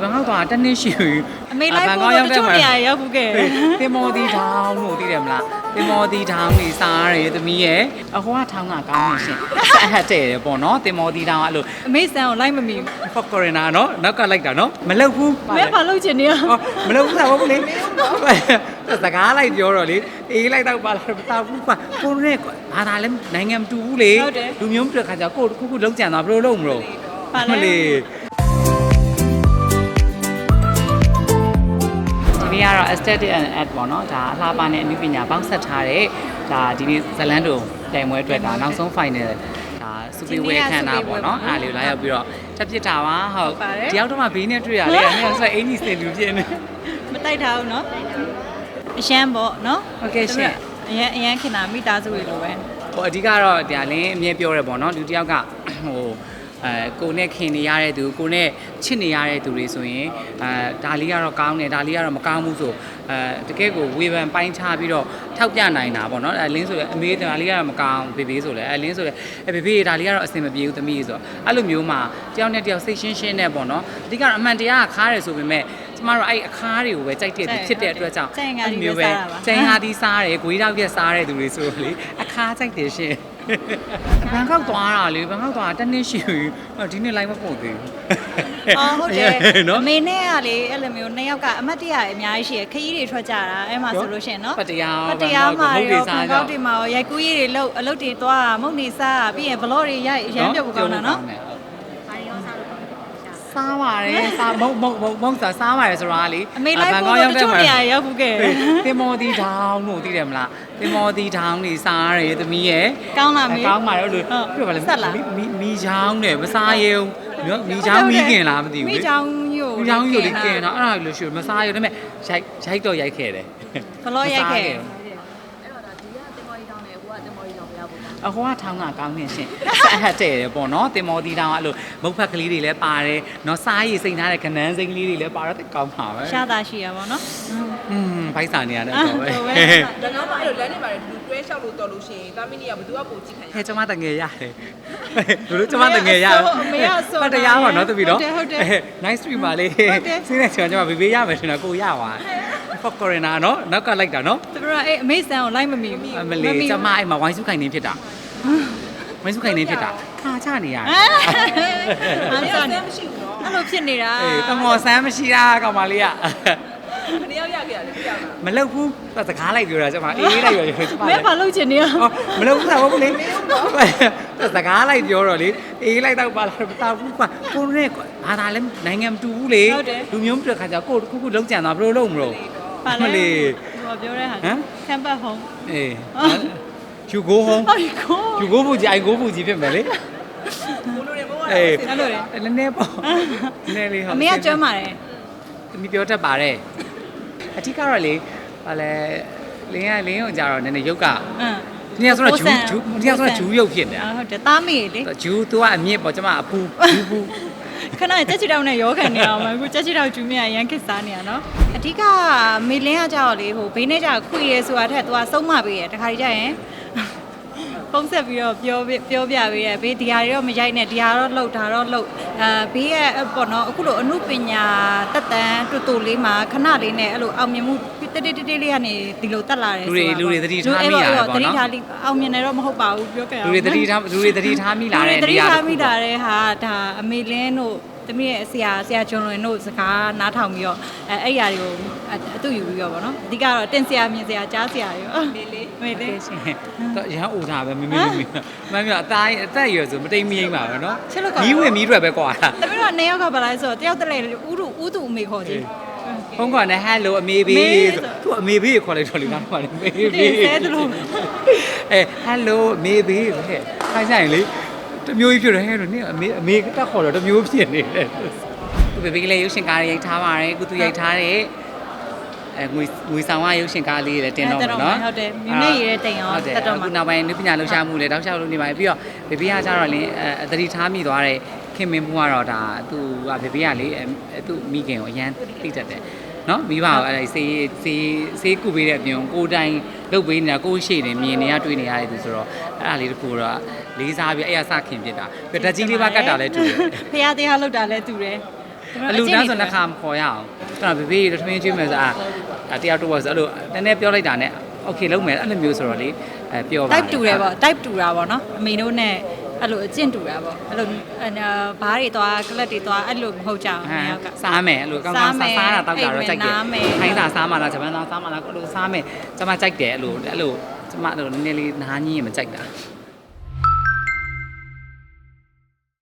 ဘန်ကောက်ကတနေ့ရှိပြီအမေလိုက်ဖို့တချို့နေရာရောက်ဘူးခဲ့တင်မော်တီထောင်းလို့သိတယ်မလားတင်မော်တီထောင်းနေစားရတယ်သမီးရဲ့အဟိုကထောင်းကကောင်းနေရှင်ဆက်ဟတ်တဲ့တယ်ပေါ့နော်တင်မော်တီထောင်းကအဲ့လိုအမေဆန်ကိုလိုက်မမီဘူးဖော့ကော်ရနာနော်နောက်ကလိုက်တာနော်မလောက်ဘူးအမေဘာလုပ်ချင်နေရဟောမလောက်ဘူးလားဟုတ်လေစကားလိုက်ပြောတော့လေအေးလိုက်တော့ပါလားမတောက်ဘူးကွာကိုနဲ့ဘာသာလဲနိုင်ငံမတူဘူးလေလူမျိုးမတူတဲ့ခါကျကိုခုခုလုံးကြံသွားဘယ်လိုလုပ်မလို့ပါလဲ နေ့ကတော့ aesthetic and art ပေါ့နော်ဒါအလှပနဲ့အနုပညာပေါင်းဆက်ထားတဲ့ဒါဒီနေ့ဇလန်းတို့တိုင်ပွဲအတွက်ဒါနောက်ဆုံး final ဒါစူပီဝဲခန္ဓာပေါ့နော်အားလေးကိုလာရောက်ပြီးတော့တက်ပြစ်တာပါဟုတ်ဒီရောက်တော့မှဘေးနဲ့တွေ့ရလေအဲ့ဒါဆိုအင်ကြီးစင်လူဖြစ်နေမတိုက်ထားဘူးနော်အရှမ်းပေါ့နော်ဟုတ်ကဲ့ရှင်အရန်အရန်ခင်တာမိသားစုတွေလိုပဲဟိုအဓိကတော့ဒါလင်းအမြဲပြောရဲပေါ့နော်လူတစ်ယောက်ကဟို အဲကိုနဲ့ခင်နေရတဲ့သူကိုနဲ့ချစ်နေရတဲ့သူတွေဆိုရင်အဲဒါလေးကတော့ကောင်းတယ်ဒါလေးကတော့မကောင်းဘူးဆိုအဲတကယ်ကိုဝေဖန်ပိုင်းခြားပြီးတော့ထောက်ပြနိုင်တာပေါ့နော်အဲလင်းဆိုလည်းအမေဒါလေးကတော့မကောင်းဘေဘေဆိုလည်းအဲလင်းဆိုလည်းအဲဘေဘေဒါလေးကတော့အဆင်မပြေဘူးသမီးဆိုတော့အဲ့လိုမျိုးမှာတယောက်နဲ့တယောက်စိတ်ရှင်းရှင်းနဲ့ပေါ့နော်အဓိကတော့အမှန်တရားကခါတယ်ဆိုပေမဲ့ကျ မတို့အဲ့အခါတွေကိုပဲကြိုက်တဲ့သူဖြစ်တဲ့အတွက်ကြောင့်ကျန်ငါဒီပဲစားတာပါကျန်ဟာဒီစားတယ်ကိုကြီးတောက်ပြက်စားတဲ့သူတွေဆိုလေအခါကြိုက်တယ်ရှင်ဘန်ကောက်သွားတာလေဘန်ကောက်သွားတာတစ်နှစ်ရှိပြီအော်ဒီနေ့လိုက်မပို့သေးဘူးအော်ဟုတ်တယ်နော်အမေနဲ့ကလေအဲ့လိုမျိုးနှစ်ယောက်ကအမတ်တရအများကြီးရှိရခရီးတွေထွက်ကြတာအဲ့မှာဆိုလို့ရှိရင်နော်ပတ္တရားပတ္တရားမှာဘန်ကောရောက်ဘကိုန်ကောက်တွေမှာရောရိုက်ကူးရေးတွေလုပ်အလုပ်တွေသွားမုတ်နေစားပြီးရင်ဘလော့တွေရိုက်ရမ်းပြုတ်ကောင်းတာနော် စားပါတယ်စားမုံမုံမုံမုံစားစားပါတယ်ဆိုတာကလေအမေလိုက်ဖို့တချို့နေရာရောက်ဘူးခဲ့တင်မော်တီထောင်းလို့သိတယ်မလားတင်မော်တီထောင်းနေစားရတယ်သမီးရဲ့ကောင်းလားမေကောင်းပါတယ်လို့ဟုတ်ပြောပါလေဆက်လားမီမီချောင်းနဲ့မစားရဲဘူးနော်မီချောင်းမီးခင်လားမသိဘူးမိလေချောင်းယို့မီချောင်းယူလေးခင်တော့အဲ့ဒါလို့ရှိရင်မစားရဲဒါပေမဲ့ရိုက်ရိုက်တော့ရိုက်ခဲ့တယ်ဘလော့ရိုက်ခဲ့ အဟိုကထောင်းကကောင်းနေရှင်ဆက်ဟတ်တဲ့တယ်ပေါ့နော်တင်မော်တီတောင်းအဲ့လိုမုတ်ဖက်ကလေးတွေလည်းပါတယ်နော်စားရည်စိတ်ထားတဲ့ခနန်းစိမ့်ကလေးတွေလည်းပါတော့ကောင်းပါပဲရှားတာရှိရပါတော့อืมဖိုက်စာနေရတယ်တော့ပဲဟုတ်ပဲဒါငါမှအဲ့လိုလမ်းနေပါတယ်လူတွဲလျှောက်လို့တော်လို့ရှိရင်တာမီနီကဘယ်သူကပုံကြည့်ခံရဟဲ့ကျမတငယ်ရတယ်ဘယ်လိုကျမတငယ်ရအမေကအစောပတ်တရားပါနော်တပီတော့ဟုတ်တယ်ဟုတ်တယ်အဲ nice stream ပါလေဟုတ်တယ်စီးနေချင်ကျမဘေဘေးရမယ်ထင်တာကိုရပါ ဖော့ကော်ရနာနော်နောက်ကလိုက်တာနော်သူတို့ကအဲ့အမေဆန်ကိုလိုက်မမီဘူးအမလေးကျမအဲ့မှာဝိုင်းစုခိုင်နေဖြစ်တာဝိုင်းစုခိုင်နေဖြစ်တာခါချနေရတယ်အား။စအဲ့နေဒါမရှိဘူးနော်အဲ့လိုဖြစ်နေတာအေးတမော်ဆန်းမရှိတာကောင်မလေးက။ခဏရောက်ရခဲ့ရတယ်ပြရမှာမလောက်ဘူးစကားလိုက်ပြောတာကျမအေးလိုက်ပြောကျမမဲဘာလုပ်ချင်နေရဟောမလောက်ဘူးလားဟုတ်လေစကားလိုက်ပြောတော့လေအေးလိုက်တော့ပါလားမတောက်ဘူးကွာကိုနဲ့ဘာသာလဲနိုင်ငံမတူဘူးလေလူမျိုးမတူတဲ့ခါကျကိုခုခုလုံးကြံသွားဘယ်လိုလုပ်မလို့ ပါလဲလေဟောပြောတဲ့ဟာဟမ်ကမ်ပတ်ဟုံးအေးယူကိုဟောဟောဒီကို ယူကိုဘူးကြီးအိုင်ကိုဘူးကြီးဖြစ်မယ်လေ။ဘိုးလိုတွေဘိုးကအေးအဲ့လိုလေ နည်းနည်းပေါ့နည်းနည်းလေးဟုတ် အမေကကျွမ်းပါတယ်သမီးပြောတတ်ပါတယ်အထီးကတော့လေဟာလဲလင်းကလင်းကိုကြတော့နည်းနည်းရုပ်ကအင်းဒီကဆိုတော့ဂျူးဂျူးဒီကဆိုတော့ဂျူးရုပ်ဖြစ်နေတာဟုတ်တယ်သားမေလေ ဂျူး तू ကအမြင့်ပေါ့ကျမအပူဂျူးဘူး ခဏကြက်ချီတောင်နဲ့ရောခံနေအောင်မအခုကြက်ချီတောင်ကျူးမြရန်ခစ်စားနေရနော်အဓိကမေလင်းကကြောက်လေဟိုဘေးနဲ့ကြောက်ခွေရဲဆိုတာထက် तू ကစုံမပေးရတခါကြီးကြရင် ပုံဆက်ပြီးတော့ပြောပြောပြပေးရဘေးဒီဟာတွေတော့မရိုက်နဲ့ဒီဟာတော့လှုပ်ဒါတော့လှုပ်အဲဘေးရဲ့ပေါ့နော်အခုလိုအမှုပညာတက်တန်းတူတူလေးမှာခဏလေးနဲ့အဲ့လိုအောင်မြင်မှုတိတိတိတိလေးကနေဒီလိုတက်လာတယ်လူတွေလူတွေသတိထားမိရတယ်ပေါ့နော်သတိထားလိအောင်မြင်တယ်တော့မဟုတ်ပါဘူးပြောခဲ့အောင်လူတွေသတိထားလူတွေသတိထားမိလာတဲ့တတိနေရာထားတစ်မိခုတာပေါ့တဲ့ဟာဒါအမေလင်းတို့ သမီးရဲ့ဆရာဆရာဂျွန်လွင်တို့စကားနားထောင်ပြီးတော့အဲအဲ့အရာတွေကိုအတူယူပြီးတော့ဗောနော်အဓိကတော့တင်ဆရာမြင်ဆရာကြားဆရာတွေရောမေလေးမေလေးတော့ရဟန်းအိုတာပဲမေမေမေမမအသားအသက်ရဆိုမတိမ်မငိမ့်ပါဘူးနော်မီးဝင်မီးထွက်ပဲကွာသမီးတို့ကနေရောက်ကဘာလဲဆိုတော့တယောက်တလဲဥတုဥတုအမေခေါ်ကြီးဖုန်းခေါ်နေဟယ်လိုအမေဘေးသူအမေဘေးခေါ်လိုက်တော့လေနောက်ခေါ်တယ်မေဘေးအဲဟယ်လိုအမေဘေးဟဲ့ခိုင်းဆိုင်လေ တမျိုးကြီးဖြစ်တယ်ဟဲ့လို့နင်အမေအမေတက်ခေါ်တော့တမျိုးဖြစ်နေတယ်သူဘေဘေကလေးရုပ်ရှင်ကားရိုက်ထားပါတယ်ကုသူရိုက်ထားတဲ့အဲငွေငွေဆောင်ကရုပ်ရှင်ကားလေးလည်းတင်တော့မယ်နော်ဟုတ်တယ်မြင်းနဲ့ရည်တဲ့တိမ်ရောဟုတ်တယ်တက်တော့အခုမှာနောက်ပိုင်းနုပညာလှူရှားမှုလည်းတောက်လျှောက်လုပ်နေပါတယ်ပြီးတော့ဘေဘေကကျတော့လင်းအဲသတိထားမိသွားတဲ့ခင်မင်းမှုကတော့ဒါသူကဘေဘေကလေအဲသူမိခင်ကိုအရန်သိတတ်တယ် နော်မိဘကအဲ့ဒါစေးစေးစေးကုပေးတဲ့အပြင်ကိုယ်တိုင်လုပ်ပေးနေတာကိုယ်ရှိနေမြင်နေရတွေ့နေရတဲ့သူဆိုတော့အဲ့ဒါလေးတခုတော့လေးစားပြီးအဲ့ရစခင်ဖြစ်တာပြတက်ကြီးလေးပါကတ်တာလည်းတူတယ် ဖះတရားလောက်တာလည်းတူတယ် အလူတန်းဆိုနှစ်ခါမခေါ်ရအောင်ကျွန်တော်ဘေဘေရထမင်းကျွေးမယ်ဆိုအာတယောက်တော့ဆိုအဲ့လိုနည်းနည်းပြောလိုက်တာနဲ့โอเคလုံးမယ်အဲ့လိုမျိုးဆိုတော့လေအဲပြောပါ type တူတယ်ပေါ့ type တူတာပေါ့နော်အမေတို့နဲ့ အဲ့လိုအကျင့်တူတာပေါ့အဲ့လိုဘားတွေသွားကလပ်တွေသွားအဲ့လိုမဟုတ်ကြအောင်ဟမ်နှစ်ယောက်ကစားမယ်အဲ့လိုကောင်းကောင်းစားမယ်စားစားတာတောက်တာတော့အိမ်ကြိုက်တယ်နားမယ်ခိုင်းတာစားမှလားဂျပန်သားစားမှလားအဲ့လိုစားမယ်ကျွန်မကြိုက်တယ်အဲ့လိုအဲ့လိုကျွန်မအဲ့လိုနည်းနည်းလေးနားကြီးရင်မကြိုက်တာ